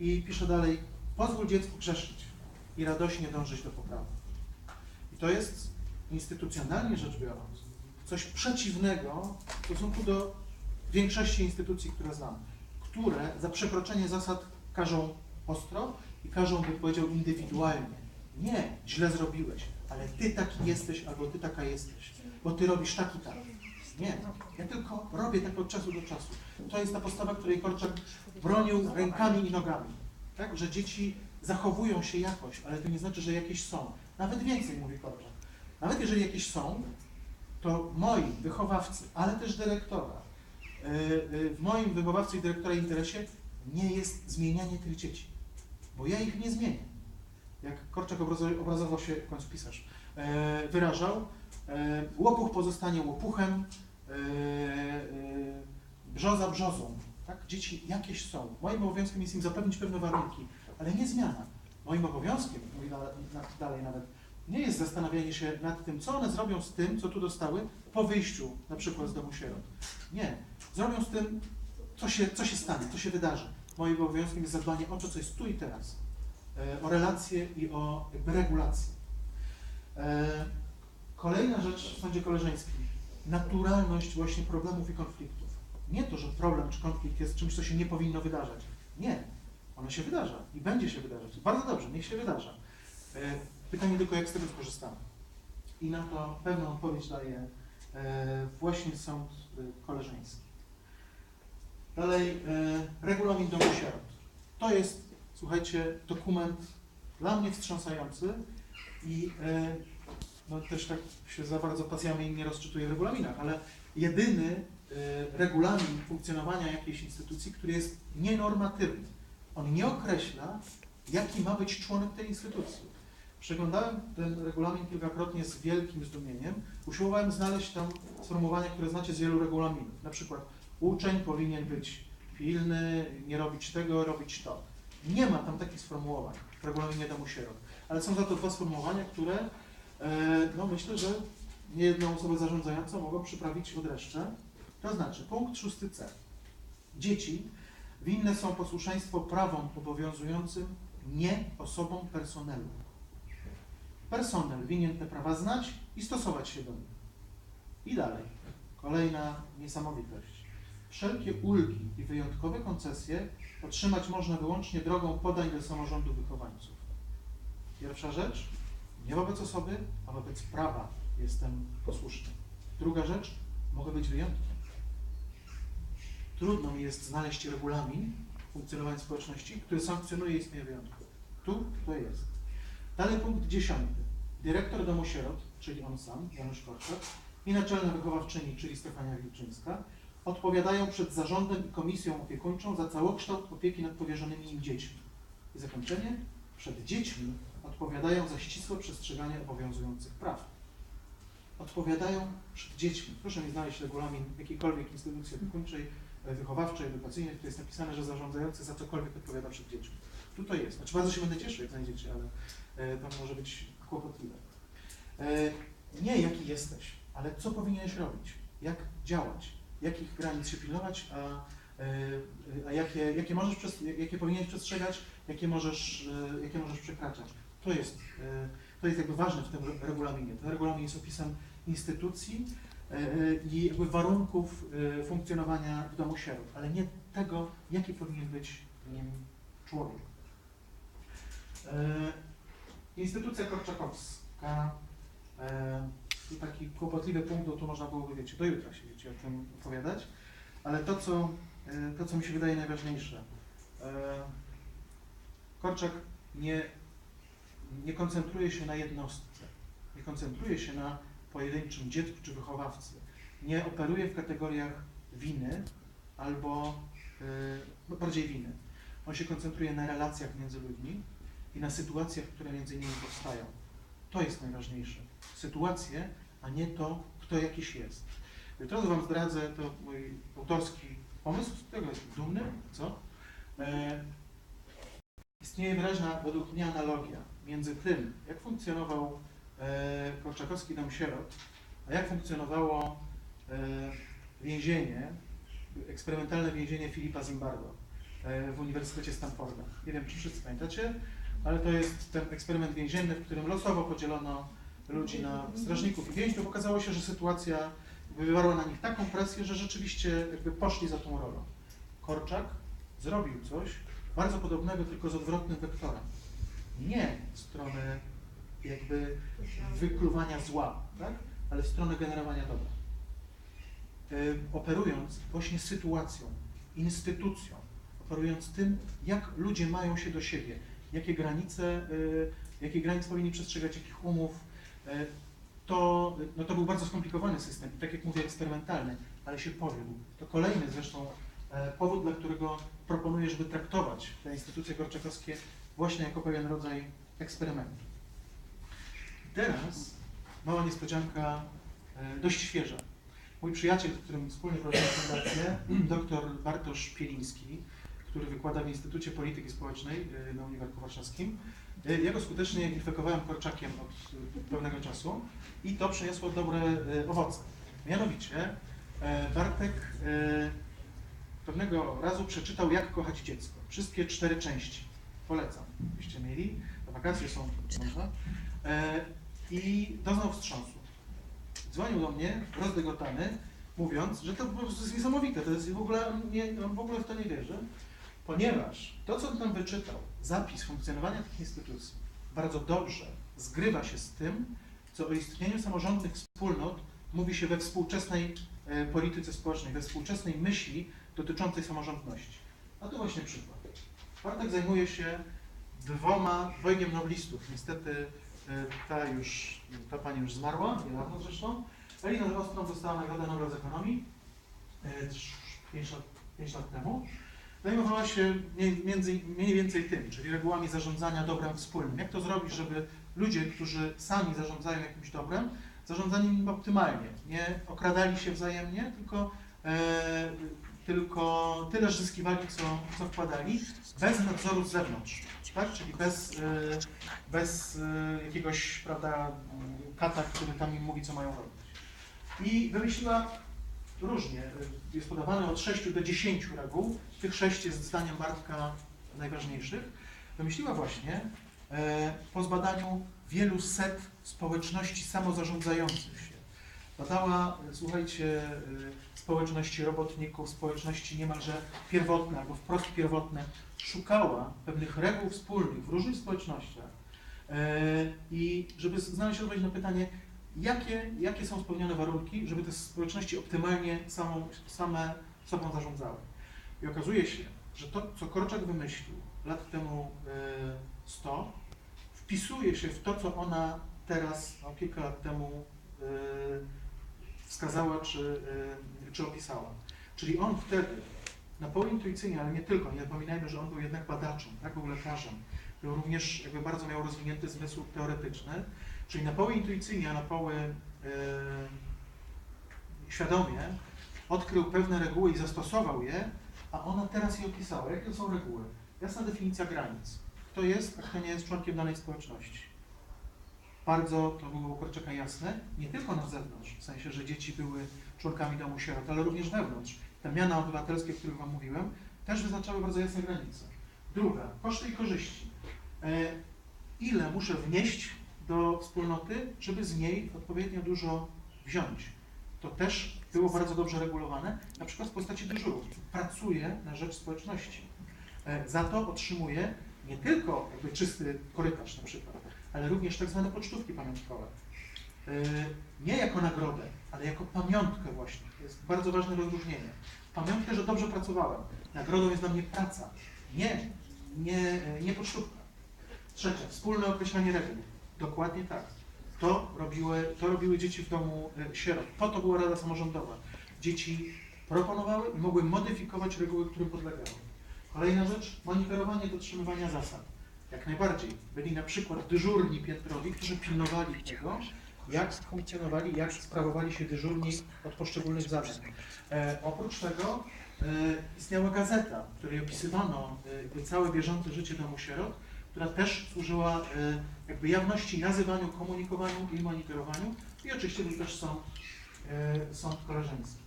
I pisze dalej, pozwól dziecku grzeszyć i radośnie dążyć do poprawy. I to jest instytucjonalnie rzecz biorąc coś przeciwnego w stosunku do większości instytucji, które znam, które za przekroczenie zasad karzą ostro i każą, bym powiedział, indywidualnie. Nie, źle zrobiłeś, ale ty taki jesteś albo ty taka jesteś, bo ty robisz tak i tak. Nie, ja tylko robię tak od czasu do czasu. To jest ta postawa, której Korczak bronił rękami i nogami. Tak, że dzieci zachowują się jakoś, ale to nie znaczy, że jakieś są. Nawet więcej, mówi Korczak. Nawet jeżeli jakieś są, to moi wychowawcy, ale też dyrektora, yy, yy, w moim wychowawcy i dyrektora interesie nie jest zmienianie tych dzieci, bo ja ich nie zmienię. Jak Korczak obrazo- obrazował się, w końcu pisarz, e, wyrażał, e, łopuch pozostanie łopuchem, brzoza brzozą. Tak? Dzieci jakieś są. Moim obowiązkiem jest im zapewnić pewne warunki, ale nie zmiana. Moim obowiązkiem, mówi dalej nawet, nie jest zastanawianie się nad tym, co one zrobią z tym, co tu dostały po wyjściu na przykład z domu sierot. Nie. Zrobią z tym, co się, co się stanie, co się wydarzy. Moim obowiązkiem jest zadbanie o to, co jest tu i teraz. E, o relacje i o regulacje. E, Kolejna rzecz w sądzie koleżeńskim. Naturalność właśnie problemów i konfliktów. Nie to, że problem czy konflikt jest czymś, co się nie powinno wydarzać. Nie. Ono się wydarza i będzie się wydarzać. Bardzo dobrze, niech się wydarza. E, Pytanie tylko, jak z tego skorzystamy. I na to pewną odpowiedź daje e, właśnie sąd e, koleżeński. Dalej, regulamin domu sierot. To jest, słuchajcie, dokument dla mnie wstrząsający i no też tak się za bardzo pasjami nie rozczytuje w regulaminach, ale jedyny e, regulamin funkcjonowania jakiejś instytucji, który jest nienormatywny. On nie określa, jaki ma być członek tej instytucji. Przeglądałem ten regulamin kilkakrotnie z wielkim zdumieniem. Usiłowałem znaleźć tam sformułowania, które znacie z wielu regulaminów. Na przykład uczeń powinien być pilny, nie robić tego, robić to. Nie ma tam takich sformułowań w regulaminie domu sierot. Ale są za to dwa sformułowania, które no myślę, że niejedną osobę zarządzającą mogą przyprawić od reszcze. To znaczy punkt 6c. Dzieci winne są posłuszeństwo prawom obowiązującym nie osobom personelu. Personel winien te prawa znać i stosować się do nich. I dalej. Kolejna niesamowitość. Wszelkie ulgi i wyjątkowe koncesje otrzymać można wyłącznie drogą podań do samorządu wychowańców. Pierwsza rzecz, nie wobec osoby, a wobec prawa jestem posłuszny. Druga rzecz, mogę być wyjątkiem. Trudno mi jest znaleźć regulamin funkcjonowania społeczności, który sankcjonuje istnienie wyjątków. Tu to jest. Dalej punkt dziesiąty. Dyrektor domu sierot, czyli on sam, Janusz Korczak, i naczelna wychowawczyni, czyli Stefania Wilczyńska, odpowiadają przed zarządem i komisją opiekuńczą za całokształt opieki nad powierzonymi im dziećmi. I zakończenie, przed dziećmi odpowiadają za ścisłe przestrzeganie obowiązujących praw. Odpowiadają przed dziećmi. Proszę mi znaleźć regulamin jakiejkolwiek instytucji opiekuńczej, e, wychowawczej, edukacyjnej, której jest napisane, że zarządzający za cokolwiek odpowiada przed dziećmi. Tu to jest. Znaczy bardzo się będę cieszył, jak znajdziecie, ale e, to może być kłopotliwe. E, Nie jaki jesteś, ale co powinieneś robić, jak działać, jakich granic się pilnować, a, a jakie, jakie, możesz, jakie powinieneś przestrzegać, jakie możesz, e, jakie możesz przekraczać. To jest, e, to jest jakby ważne w tym re- regulaminie. Ten regulamin jest opisem instytucji e, i jakby warunków funkcjonowania w domu sierot, ale nie tego, jaki powinien być nim człowiek. Instytucja Korczakowska. Tu taki kłopotliwy punkt, bo tu można byłoby, wiecie, do jutra się wiecie, o tym opowiadać, ale to, co, to, co mi się wydaje najważniejsze. Korczak nie, nie koncentruje się na jednostce, nie koncentruje się na pojedynczym dziecku czy wychowawcy. Nie operuje w kategoriach winy albo no bardziej winy. On się koncentruje na relacjach między ludźmi i na sytuacjach, które między nimi powstają. To jest najważniejsze. Sytuacje, a nie to, kto jakiś jest. Od razu Wam zdradzę, to mój autorski pomysł, z którego jestem dumny, co? E, istnieje wyraźna według mnie analogia między tym, jak funkcjonował e, Korczakowski Dom Sierot, a jak funkcjonowało e, więzienie, eksperymentalne więzienie Filipa Zimbardo. e, w Uniwersytecie Stanforda. Nie wiem, czy wszyscy pamiętacie, ale to jest ten eksperyment więzienny, w którym losowo podzielono ludzi na strażników i więźniów. Okazało się, że sytuacja wywarła na nich taką presję, że rzeczywiście jakby poszli za tą rolą. Korczak zrobił coś bardzo podobnego, tylko z odwrotnym wektorem. Nie w stronę jakby wykluwania zła, tak? ale w stronę generowania dobra. Operując właśnie sytuacją, instytucją, operując tym, jak ludzie mają się do siebie, jakie granice, y, jakie granice powinni przestrzegać, jakich umów, y, to, no to był bardzo skomplikowany system tak jak mówię, eksperymentalny, ale się powiódł. To kolejny zresztą e, powód, dla którego proponuję, żeby traktować te instytucje korczakowskie właśnie jako pewien rodzaj eksperymentu. Teraz mała niespodzianka e, dość świeża. Mój przyjaciel, z którym wspólnie prowadzimy fundację, dr Bartosz Pieliński, który wykłada w Instytucie Polityki Społecznej e, na Uniwersytecie Warszawskim, e, ja go skutecznie infekowałem korczakiem od pewnego czasu i to przyniosło dobre owoce. Mianowicie Bartek pewnego razu przeczytał Jak kochać dziecko. Wszystkie cztery części. Polecam, byście mieli. Na wakacje są można. E, I doznał wstrząsu. Dzwonił do mnie rozdygotany, mówiąc, że to jest niesamowite, to jest w ogóle, nie, on w ogóle w to nie wierzy, ponieważ to, co on tam wyczytał, zapis funkcjonowania tych instytucji, bardzo dobrze zgrywa się z tym, co o istnieniu samorządnych wspólnot mówi się we współczesnej e, polityce społecznej, we współczesnej myśli dotyczącej samorządności. A to właśnie przykład. Bartek zajmuje się dwoma, dwojgiem noblistów. Niestety e, ta już, ta pani już zmarła, niedawno zresztą. Elina Ostrom dostała Nagrodę Nobla z Ekonomii 5 lat, 5 lat temu. Zajmowała się między, mniej więcej tym, czyli regułami zarządzania dobrem wspólnym. Jak to zrobić, żeby ludzie, którzy sami zarządzają jakimś dobrem, zarządzali nim optymalnie, nie okradali się wzajemnie, tylko, e, tylko tyle zyskiwali, co, co wkładali, bez nadzoru z zewnątrz, tak? czyli bez, e, bez e, jakiegoś prawda, kata, który tam im mówi, co mają robić. I wymyśliła różnie, e, jest podawane od 6 do 10 reguł, tych 6 jest zdaniem Bartka najważniejszych. Wymyśliła właśnie po zbadaniu wielu set społeczności samozarządzających się. Badała, słuchajcie, e, społeczności robotników, społeczności niemalże pierwotne albo wprost pierwotne. Szukała pewnych reguł wspólnych w różnych społecznościach e, i żeby znaleźć odpowiedź na pytanie, jakie, jakie są spełnione warunki, żeby te społeczności optymalnie samą, same sobą zarządzały. I okazuje się, że to, co Korczak wymyślił lat temu e, 100, wpisuje się w to, co ona teraz, no, kilka lat temu wskazała czy, e, czy opisała. Czyli on wtedy, na poły intuicyjnie, ale nie tylko, nie zapominajmy, że on był jednak badaczem, tak, był lekarzem, był również jakby bardzo miał rozwinięty zmysł teoretyczny, czyli na poły intuicyjnie, a na poły e, świadomie odkrył pewne reguły i zastosował je, a ona teraz je opisała. Jakie to są reguły? Jasna definicja granic. Kto jest, a kto nie jest członkiem danej społeczności. Bardzo to było u Korczaka jasne, nie tylko na zewnątrz, w sensie, że dzieci były członkami domu sierot, ale również wewnątrz. Te miana obywatelskie, o których Wam mówiłem, też wyznaczały bardzo jasne granice. Druga, koszty i korzyści. E, ile muszę wnieść do wspólnoty, żeby z niej odpowiednio dużo wziąć? To też było bardzo dobrze regulowane, na przykład w postaci dyżurów. Pracuję na rzecz społeczności. E, Za to otrzymuję nie tylko jakby czysty korytarz na przykład, ale również tak zwane pocztówki pamiątkowe. E, Nie jako nagrodę, ale jako pamiątkę właśnie. To jest bardzo ważne rozróżnienie. Pamiątkę, że dobrze pracowałem. Nagrodą jest dla mnie praca. Nie, nie, e, nie pocztówka. Trzecia, wspólne określenie reguł. Dokładnie tak. To robiły, to robiły dzieci w domu e, sierot. Po to była Rada Samorządowa. Dzieci proponowały i mogły modyfikować reguły, którym podlegały. Kolejna rzecz, monitorowanie dotrzymywania zasad. Jak najbardziej. Byli na przykład dyżurni piętrowi, którzy pilnowali tego, jak funkcjonowali, jak sprawowali się dyżurni od poszczególnych zadań. E, oprócz tego e, istniała gazeta, w której opisywano e, całe bieżące życie domu sierot, która też służyła e, jakby jawności, nazywaniu, komunikowaniu i monitorowaniu. I oczywiście był też sąd, e, sąd koleżeński.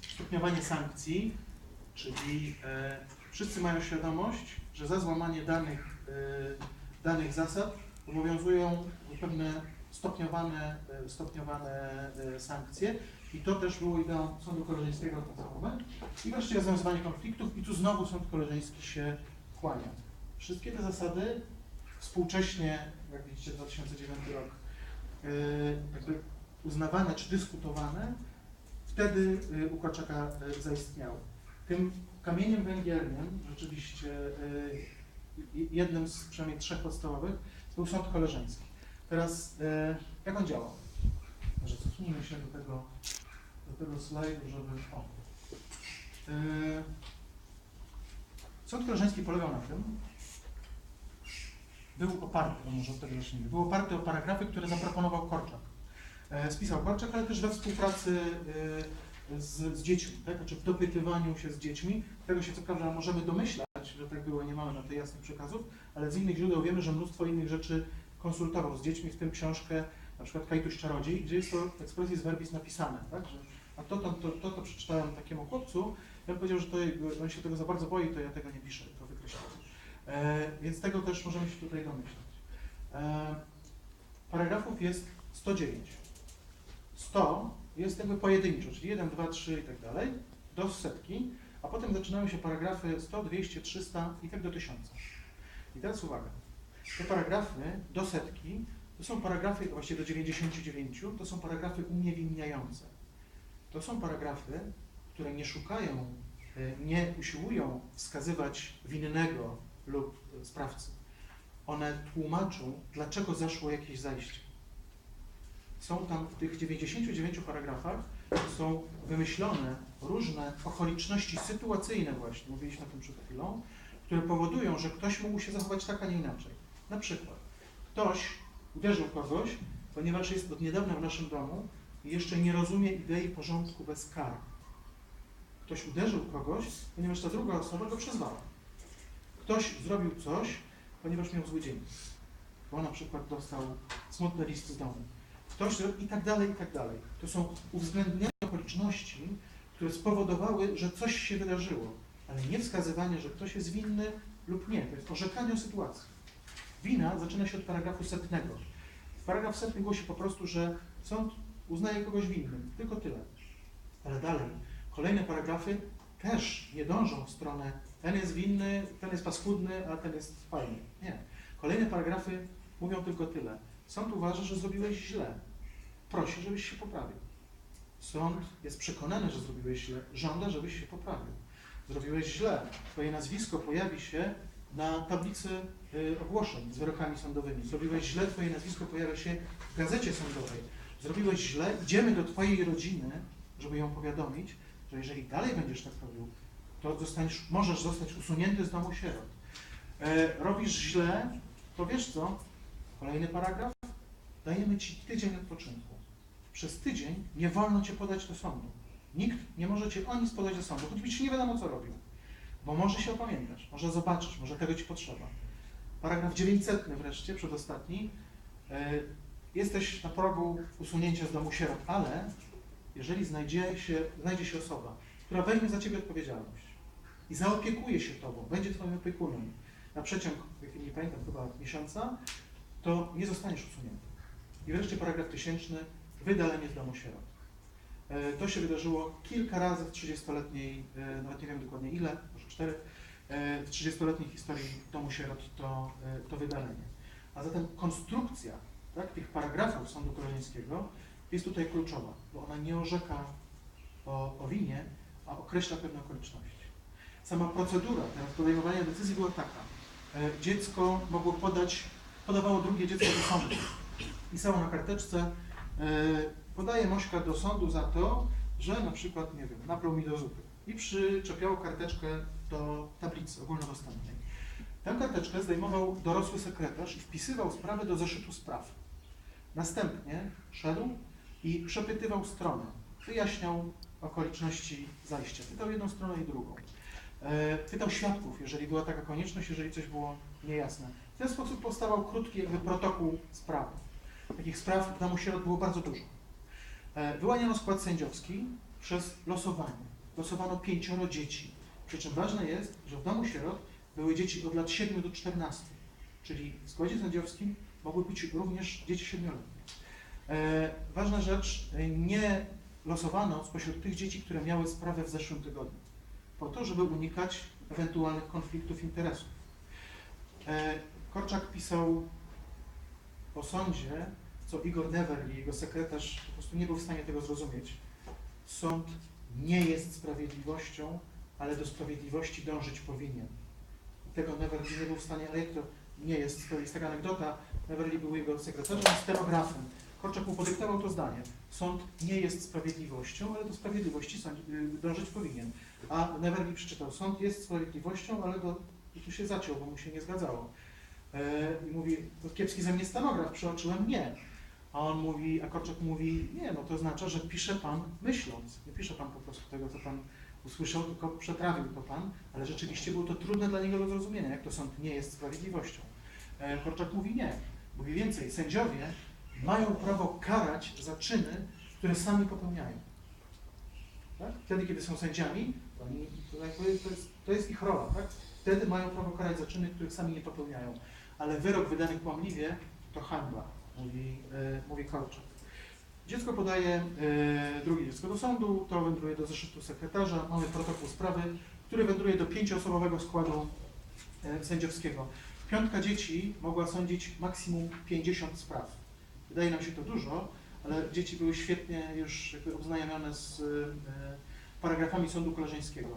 Stopniowanie sankcji, czyli e, wszyscy mają świadomość, że za złamanie danych, danych zasad obowiązują pewne stopniowane, y, stopniowane y, sankcje i to też było ideą Sądu Koleżeńskiego moment. I wreszcie rozwiązywanie konfliktów i tu znowu Sąd Koleżeński się kłania. Wszystkie te zasady współcześnie, jak widzicie 2009 rok, y, jakby uznawane czy dyskutowane, wtedy y, u Korczaka y, zaistniały. Tym kamieniem węgielnym, rzeczywiście y, jednym z przynajmniej trzech podstawowych, był sąd koleżeński. Teraz y, jak on działał? Może cofnijmy się do tego, do tego slajdu, żeby... O. Y, Sąd koleżeński polegał na tym, był oparty, może od tego zacznijmy, był oparty o paragrafy, które zaproponował Korczak. E, Spisał Korczak, ale też we współpracy e, z, z dziećmi, tak? znaczy w dopytywaniu się z dziećmi. Tego się co prawda możemy domyślać, że tak było, nie mamy na to jasnych przekazów, ale z innych źródeł wiemy, że mnóstwo innych rzeczy konsultował z dziećmi, w tym książkę na przykład Kajtuś Czarodziej, gdzie jest to expressis verbis napisane, tak? Że, a to to, to, to, to przeczytałem takiemu chłopcu, ja bym powiedział, że to, on się tego za bardzo boi, to ja tego nie piszę, to wykreślam. E, więc tego też możemy się tutaj domyślać. E, paragrafów jest 109. 100 jest jakby pojedynczo, czyli 1, 2, 3 i tak dalej, do setki, a potem zaczynają się paragrafy 100, 200, 300 i tak do 1000. I teraz uwaga, te paragrafy do setki to są paragrafy, właściwie do 99, to są paragrafy uniewinniające. To są paragrafy, które nie szukają, e, nie usiłują wskazywać winnego lub sprawcy. One tłumaczą, dlaczego zaszło jakieś zajście. Są tam w tych 99 paragrafach są wymyślone różne okoliczności sytuacyjne właśnie, mówiliśmy o tym przed chwilą, które powodują, że ktoś mógł się zachować tak, a nie inaczej. Na przykład ktoś uderzył kogoś, ponieważ jest od niedawna w naszym domu i jeszcze nie rozumie idei porządku bez kar. Ktoś uderzył kogoś, ponieważ ta druga osoba go przyzwała. Ktoś zrobił coś, ponieważ miał zły dzień, bo na przykład dostał smutny list z domu. Ktoś i tak dalej, i tak dalej. To są uwzględnione okoliczności, które spowodowały, że coś się wydarzyło, ale nie wskazywanie, że ktoś jest winny lub nie. To jest orzekanie o sytuacji. Wina zaczyna się od paragrafu setnego. Paragraf setny głosi po prostu, że sąd uznaje kogoś winnym. Tylko tyle. Ale dalej, kolejne paragrafy też nie dążą w stronę ten jest winny, ten jest paskudny, a ten jest fajny. Nie. Kolejne paragrafy mówią tylko tyle. Sąd uważa, że zrobiłeś źle. Prosi, żebyś się poprawił. Sąd jest przekonany, że zrobiłeś źle. Żąda, żebyś się poprawił. Zrobiłeś źle. Twoje nazwisko pojawi się na tablicy y, ogłoszeń z wyrokami sądowymi. Zrobiłeś źle, Twoje nazwisko pojawia się w gazecie sądowej. Zrobiłeś źle, idziemy do Twojej rodziny, żeby ją powiadomić, że jeżeli dalej będziesz tak robił, to zostaniesz, możesz zostać usunięty z domu sierot. E, robisz źle, to wiesz co? Kolejny paragraf. Dajemy Ci tydzień odpoczynku. Przez tydzień nie wolno Cię podać do sądu. Nikt nie może Cię o nic podać do sądu, choćby Ci nie wiadomo co robił. Bo może się opamiętasz, może zobaczysz, może tego Ci potrzeba. Paragraf 900 wreszcie, przedostatni. E, jesteś na progu usunięcia z domu sierot, ale jeżeli znajdzie się, znajdzie się osoba, która weźmie za Ciebie odpowiedzialność i zaopiekuje się Tobą, będzie Twoim opiekunem na przeciąg, nie pamiętam, chyba miesiąca, to nie zostaniesz usunięty. I wreszcie paragraf tysięczny, wydalenie z domu sierot. E, To się wydarzyło kilka razy w 30-letniej, e, nawet nie wiem dokładnie ile, może cztery, e, w 30-letniej historii domu sierot to, to wydalenie. A zatem konstrukcja tak, tych paragrafów Sądu Koleżeńskiego jest tutaj kluczowa, bo ona nie orzeka o, o winie, a określa pewne okoliczności. Sama procedura teraz podejmowania decyzji była taka. Dziecko mogło podać, podawało drugie dziecko do sądu. Pisało na karteczce, podaje Mośka do sądu za to, że na przykład, nie wiem, napluł mi do zupy. I przyczepiało karteczkę do tablicy ogólnodostępnej. Tę karteczkę zdejmował dorosły sekretarz i wpisywał sprawę do zeszytu spraw. Następnie szedł i przepytywał stronę. Wyjaśniał okoliczności zajścia. Pytał jedną stronę i drugą. E, Pytał świadków, jeżeli była taka konieczność, jeżeli coś było niejasne. W ten sposób powstawał krótki jakby protokół sprawy. Takich spraw w domu sierot było bardzo dużo. E, Wyłaniano skład sędziowski przez losowanie. Losowano pięcioro dzieci. Przy czym ważne jest, że w domu sierot były dzieci od lat 7 do 14, czyli w składzie sędziowskim mogły być również dzieci siedmioletnie. E, ważna rzecz, e, nie losowano spośród tych dzieci, które miały sprawę w zeszłym tygodniu, po to, żeby unikać ewentualnych konfliktów interesów. E, Korczak pisał o sądzie, co Igor Neverly, jego sekretarz, po prostu nie był w stanie tego zrozumieć. Sąd nie jest sprawiedliwością, ale do sprawiedliwości dążyć powinien. Tego Neverly nie był w stanie, ale jak to nie jest, to jest taka anegdota, Neverly był jego sekretarzem stenografem. Korczak mu podyktował to zdanie. Sąd nie jest sprawiedliwością, ale do sprawiedliwości y, dążyć powinien. A Neverly przeczytał, sąd jest sprawiedliwością, ale do... I tu się zaciął, bo mu się nie zgadzało. E, I mówi, to kiepski ze mnie stenograf, przeoczyłem nie. A on mówi, a Korczak mówi, nie, no to oznacza, że pisze pan myśląc. Nie pisze pan po prostu tego, co pan usłyszał, tylko przetrawił to pan, ale rzeczywiście było to trudne dla niego do zrozumienia, jak to sąd nie jest sprawiedliwością. E, Korczak mówi nie. Mówi więcej, sędziowie mają prawo karać za czyny, które sami popełniają. Tak? Wtedy, kiedy są sędziami, to, jakby to, jest, to jest ich rola. Tak? Wtedy mają prawo karać za czyny, których sami nie popełniają. Ale wyrok wydany kłamliwie to hańba, mówi, e, mówi Korczak. Dziecko podaje e, drugie dziecko do sądu, to wędruje do zeszytu sekretarza, mamy protokół sprawy, który wędruje do pięcioosobowego składu e, sędziowskiego. Piątka dzieci mogła sądzić maksimum 50 spraw. Wydaje nam się to dużo, ale dzieci były świetnie już jakby obznajomione z paragrafami sądu koleżeńskiego.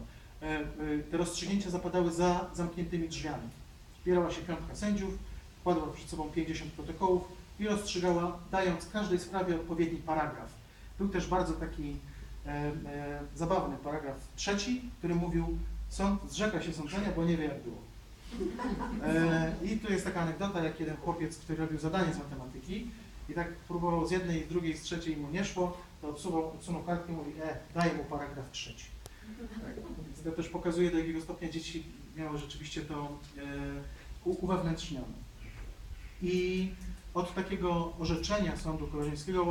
Te rozstrzygnięcia zapadały za zamkniętymi drzwiami. Zbierała się piątka sędziów, kładła przed sobą 50 protokołów i rozstrzygała, dając każdej sprawie odpowiedni paragraf. Był też bardzo taki e, e, zabawny paragraf trzeci, który mówił, sąd zrzeka się sądzenia, bo nie wie jak było. E, I tu jest taka anegdota, jak jeden chłopiec, który robił zadanie z matematyki i tak próbował z jednej, z drugiej, z trzeciej mu nie szło, to odsuwał, odsunął kartkę i mówi, e, daję mu paragraf trzeci. Tak. Więc to też pokazuje, do jakiego stopnia dzieci miały rzeczywiście to u- uwewnętrznione. I od takiego orzeczenia sądu koleżeńskiego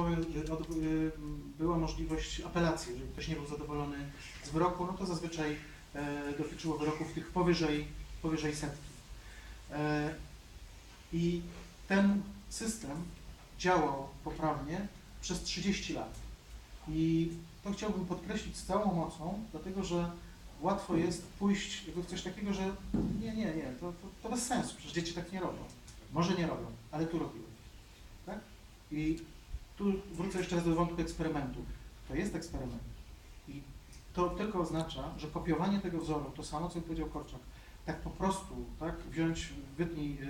od, y, była możliwość apelacji. Jeżeli ktoś nie był zadowolony z wyroku, no to zazwyczaj e, dotyczyło wyroków tych powyżej, powyżej setki. E, I ten system działał poprawnie przez 30 lat. I to chciałbym podkreślić z całą mocą, dlatego że łatwo jest pójść jakby w coś takiego, że nie, nie, nie, to, to, to bez sensu, przecież dzieci tak nie robią. Może nie robią, ale tu robiły. Tak? I tu wrócę jeszcze raz do wątku eksperymentu. To jest eksperyment. I to tylko oznacza, że kopiowanie tego wzoru, to samo, co powiedział Korczak, tak po prostu, tak, wziąć, wytnij, jak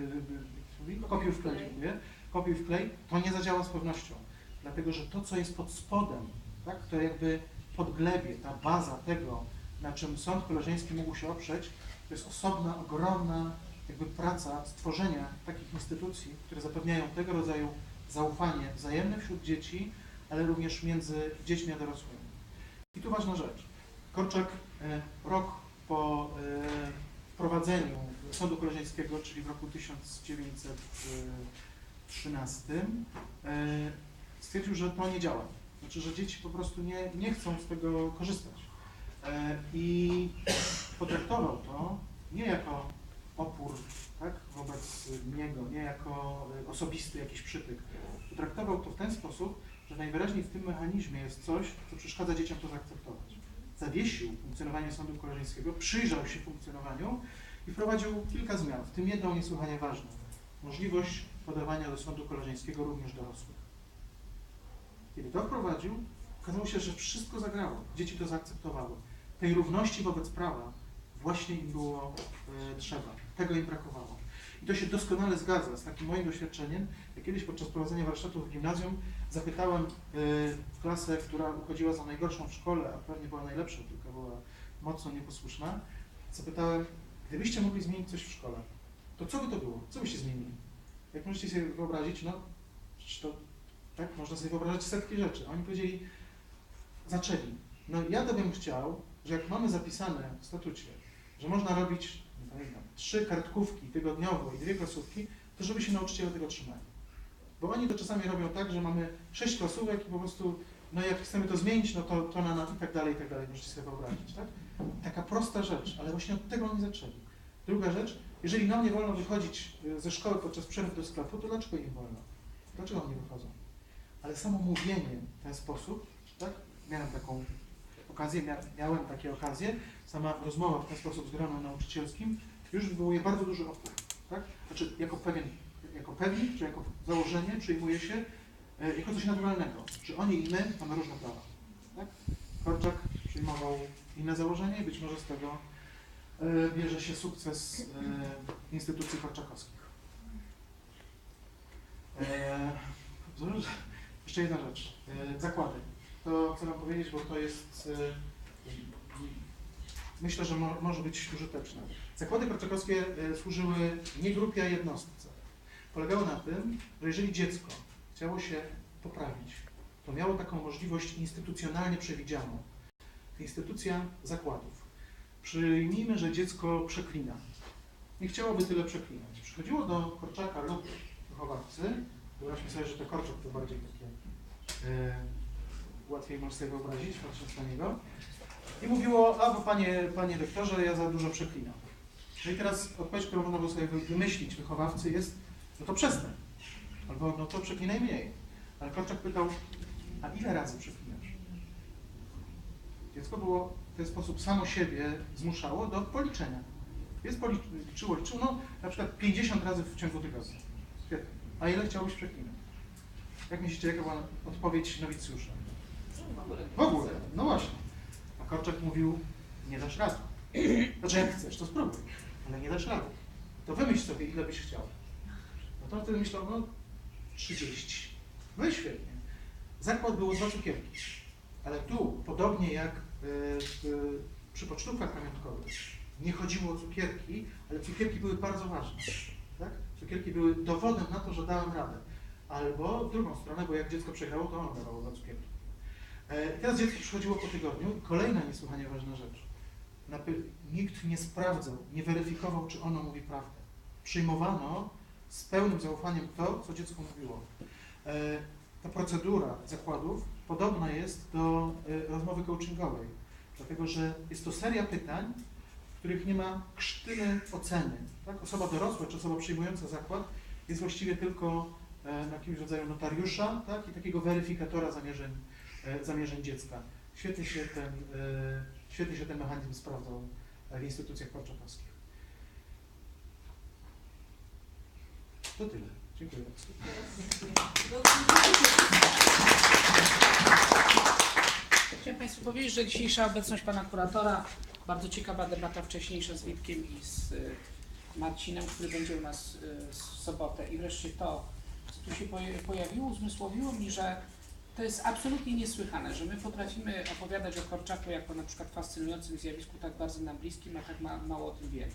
się mówi? kopiuj w klej, dziękuję, kopiuj w klej, to nie zadziała z pewnością. Dlatego, że to, co jest pod spodem, tak, to jakby podglebie, ta baza tego, na czym sąd koleżeński mógł się oprzeć, to jest osobna, ogromna jakby praca stworzenia takich instytucji, które zapewniają tego rodzaju zaufanie wzajemne wśród dzieci, ale również między dziećmi a dorosłymi. I tu ważna rzecz. Korczak e, rok po e, wprowadzeniu sądu koleżeńskiego, czyli w roku 1913, e, stwierdził, że to nie działa. Znaczy, że dzieci po prostu nie, nie chcą z tego korzystać. E, I potraktował to nie jako opór tak, wobec niego, nie jako e, osobisty jakiś przytyk. Potraktował to w ten sposób, że najwyraźniej w tym mechanizmie jest coś, co przeszkadza dzieciom to zaakceptować. Zawiesił funkcjonowanie sądu koleżeńskiego, przyjrzał się funkcjonowaniu i wprowadził kilka zmian, w tym jedną niesłychanie ważną. Możliwość podawania do sądu koleżeńskiego również dorosłych. Kiedy to wprowadził, okazało się, że wszystko zagrało. Dzieci to zaakceptowały. Tej równości wobec prawa właśnie im było e, trzeba. Tego im brakowało. I to się doskonale zgadza z takim moim doświadczeniem. Ja kiedyś podczas prowadzenia warsztatów w gimnazjum zapytałem e, klasę, która uchodziła za najgorszą w szkole, a pewnie była najlepsza, tylko była mocno nieposłuszna. Zapytałem, gdybyście mogli zmienić coś w szkole, to co by to było? Co byście zmienili? Jak możecie sobie wyobrazić, no, to, tak, można sobie wyobrażać setki rzeczy. A oni powiedzieli, zaczęli. No ja to bym chciał, że jak mamy zapisane w statucie, że można robić, nie pamiętam, trzy kartkówki tygodniowo i dwie klasówki, to żeby się nauczyciele tego trzymali. Bo oni to czasami robią tak, że mamy sześć klasówek i po prostu no jak chcemy to zmienić, no to, to na, na i tak dalej, i tak dalej, możecie sobie wyobrazić, tak? Taka prosta rzecz, ale właśnie od tego oni zaczęli. Druga rzecz, jeżeli nam nie wolno wychodzić y, ze szkoły podczas przerw do sklepu, to dlaczego im wolno? Dlaczego oni wychodzą? Ale samo mówienie w ten sposób, tak? Miałem taką okazję, mia, miałem takie okazje, sama rozmowa w ten sposób z gronem nauczycielskim już wywołuje bardzo duży opór, tak? Znaczy, jako pewien, jako pewnik, czy jako założenie przyjmuje się e, jako coś naturalnego, że oni i my mamy różne prawa, tak? Korczak przyjmował inne założenie i być może z tego e, bierze się sukces e, instytucji korczakowskich. Jeszcze jedna rzecz. Zakłady. To chcę Wam powiedzieć, bo to jest e, myślę, że mo, może być użyteczne. Zakłady korczakowskie e, służyły nie grupie, a jednostce. Polegały na tym, że jeżeli dziecko chciało się poprawić, to miało taką możliwość instytucjonalnie przewidzianą. Instytucja zakładów. Przyjmijmy, że dziecko przeklina. Nie chciałoby tyle przeklinać. Przychodziło do Korczaka lub wychowawcy, wyobraźmy sobie, że to Korczak to bardziej takie e, łatwiej można sobie wyobrazić, patrząc na niego. I mówiło, a bo panie, panie doktorze, ja za dużo przeklinam. No i teraz odpowiedź, którą można było sobie wy- wymyślić wychowawcy jest, no to przestań. Albo no to przeklinaj mniej. Ale Korczak pytał, a ile razy przeklinasz? Dziecko było w ten sposób samo siebie zmuszało do policzenia. Jest policzy- liczyło, no na przykład 50 razy w ciągu tygodnia. A ile chciałbyś przeklinać? Jak myślicie, jaka była odpowiedź nowicjusza? W ogóle, no właśnie. A Korczak mówił, nie dasz rady. Znaczy jak chcesz, to spróbuj, ale nie dasz rady. To wymyśl sobie, ile byś chciał. No to wtedy myślał, no 30. No i świetnie. Zakład było dwa cukierki. Ale tu, podobnie jak y, w, przy pocztówkach pamiątkowych, nie chodziło o cukierki, ale cukierki były bardzo ważne. Tak? Cukierki były dowodem na to, że dałem radę. Albo w drugą stronę, bo jak dziecko przegrało, to ono dawało za cukierki. E, Teraz dziecko przychodziło po tygodniu kolejna niesłychanie ważna rzecz. Nikt nie sprawdzał, nie weryfikował, czy ono mówi prawdę. Przyjmowano z pełnym zaufaniem to, co dziecko mówiło. E, Ta procedura zakładów podobna jest do e, rozmowy coachingowej, dlatego że jest to seria pytań, w których nie ma krztyny oceny. Tak? Osoba dorosła czy osoba przyjmująca zakład jest właściwie tylko na jakimś rodzaju notariusza tak? i takiego weryfikatora zamierzeń, zamierzeń dziecka. Świetnie się ten, e, świetnie się ten mechanizm sprawdzał w instytucjach korczakowskich. To tyle. Dziękuję. Chciałem Państwu powiedzieć, że dzisiejsza obecność Pana Kuratora, bardzo ciekawa debata wcześniejsza z Witkiem i z y, Marcinem, który będzie u nas w sobotę. I wreszcie to, co tu się poja- pojawiło, uzmysłowiło mi, że to jest absolutnie niesłychane, że my potrafimy opowiadać o Korczaku jako na przykład fascynującym zjawisku tak bardzo nam bliskim, a tak ma, mało o tym wiemy.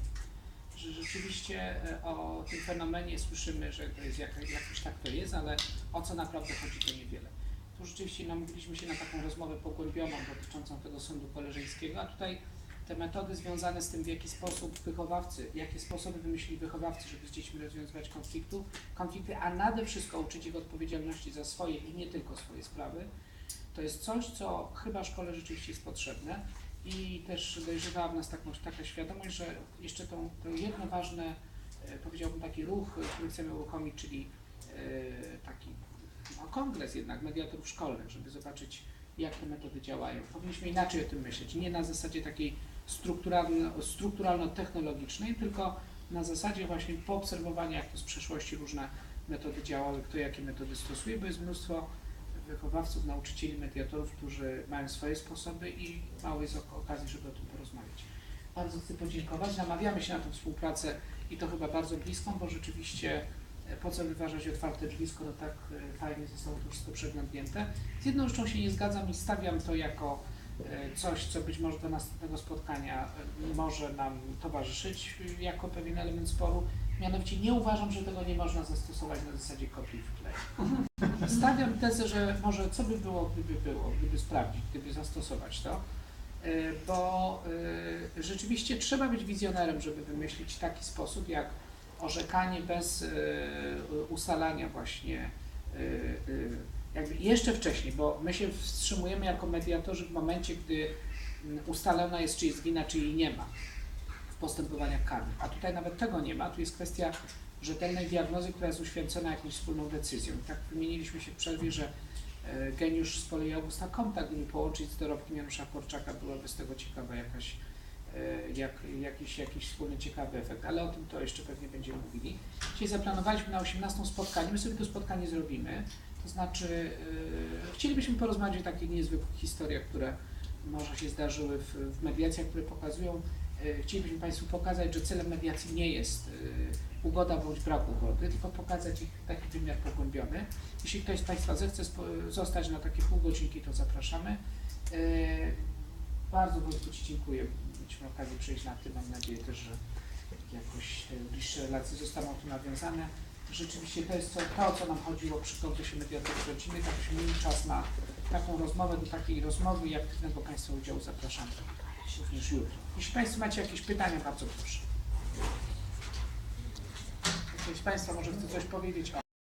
Że rzeczywiście e, o tym fenomenie słyszymy, że to jest jak, jakoś tak to jest, ale o co naprawdę chodzi to niewiele. Tu rzeczywiście namówiliśmy się na taką rozmowę pogłębioną dotyczącą tego sądu koleżeńskiego, a tutaj te metody związane z tym, w jaki sposób wychowawcy, jakie sposoby wymyślili wychowawcy, żeby z dziećmi rozwiązywać konfliktu, konflikty, a nade wszystko uczyć ich odpowiedzialności za swoje i nie tylko swoje sprawy, to jest coś, co chyba szkole rzeczywiście jest potrzebne i też dojrzewała w nas taką, taka świadomość, że jeszcze tą, to jedno ważne, e, powiedziałbym taki ruch, który chcemy uruchomić, czyli e, taki no, kongres jednak mediatorów szkolnych, żeby zobaczyć, jak te metody działają. Powinniśmy inaczej o tym myśleć, nie na zasadzie takiej strukturalno-technologicznej, tylko na zasadzie właśnie poobserwowania, jak to z przeszłości różne metody działały, kto jakie metody stosuje, bo jest mnóstwo wychowawców, nauczycieli, mediatorów, którzy mają swoje sposoby i mało jest ok- okazji, żeby o tym porozmawiać. Bardzo chcę podziękować. Namawiamy się na tę współpracę i to chyba bardzo bliską, bo rzeczywiście e, po co wyważać otwarte drzwi, skoro tak e, fajnie zostało to wszystko przeglądnięte. Z jedną rzeczą się nie zgadzam i stawiam to jako coś, co być może do następnego spotkania e, może nam towarzyszyć e, jako pewien element sporu. Mianowicie nie uważam, że tego nie można zastosować na zasadzie kopiuj wklej. Stawiam tezę, że może co by było, gdyby było, gdyby sprawdzić, gdyby zastosować to, E, bo e, rzeczywiście trzeba być wizjonerem, żeby wymyślić taki sposób, jak orzekanie bez e, ustalania właśnie e, jakby jeszcze wcześniej, bo my się wstrzymujemy jako mediatorzy w momencie, gdy mm, ustalona jest, czy jest wina, czy jej nie ma w postępowaniach karnych. A tutaj nawet tego nie ma. Tu jest kwestia rzetelnej diagnozy, która jest uświęcona jakąś wspólną decyzją. I tak wymieniliśmy się w przerwie, że e, geniusz z kolei Augusta Comta, gdyby połączyć z dorobkiem Janusza Korczaka, byłaby z tego ciekawa jakaś, jak, jakiś, jakiś wspólny ciekawy efekt, ale o tym to jeszcze pewnie będziemy mówili. Dzisiaj zaplanowaliśmy na 18 spotkanie, my sobie to spotkanie zrobimy, to znaczy e, chcielibyśmy porozmawiać o takich niezwykłych historiach, które może się zdarzyły w, w mediacjach, które pokazują, e, chcielibyśmy Państwu pokazać, że celem mediacji nie jest e, ugoda bądź brak ugody, tylko pokazać ich taki wymiar pogłębiony. Jeśli ktoś z Państwa zechce zostać na takie pół godzinki, to zapraszamy. E, Bardzo Wojtku Ci dziękuję. Mieliśmy okazję przejść na tym. Mam nadzieję też, że jakoś te bliższe relacje zostaną tu nawiązane. Rzeczywiście to jest to, to o co nam chodziło przy konkursie mediatorów rodziny, żebyśmy mieli czas na taką rozmowę, do takiej rozmowy i aktywnego Państwa udziału zapraszamy również jutro. Jeśli Państwo macie jakieś pytania, bardzo proszę. Ktoś z Państwa może chce coś powiedzieć? O.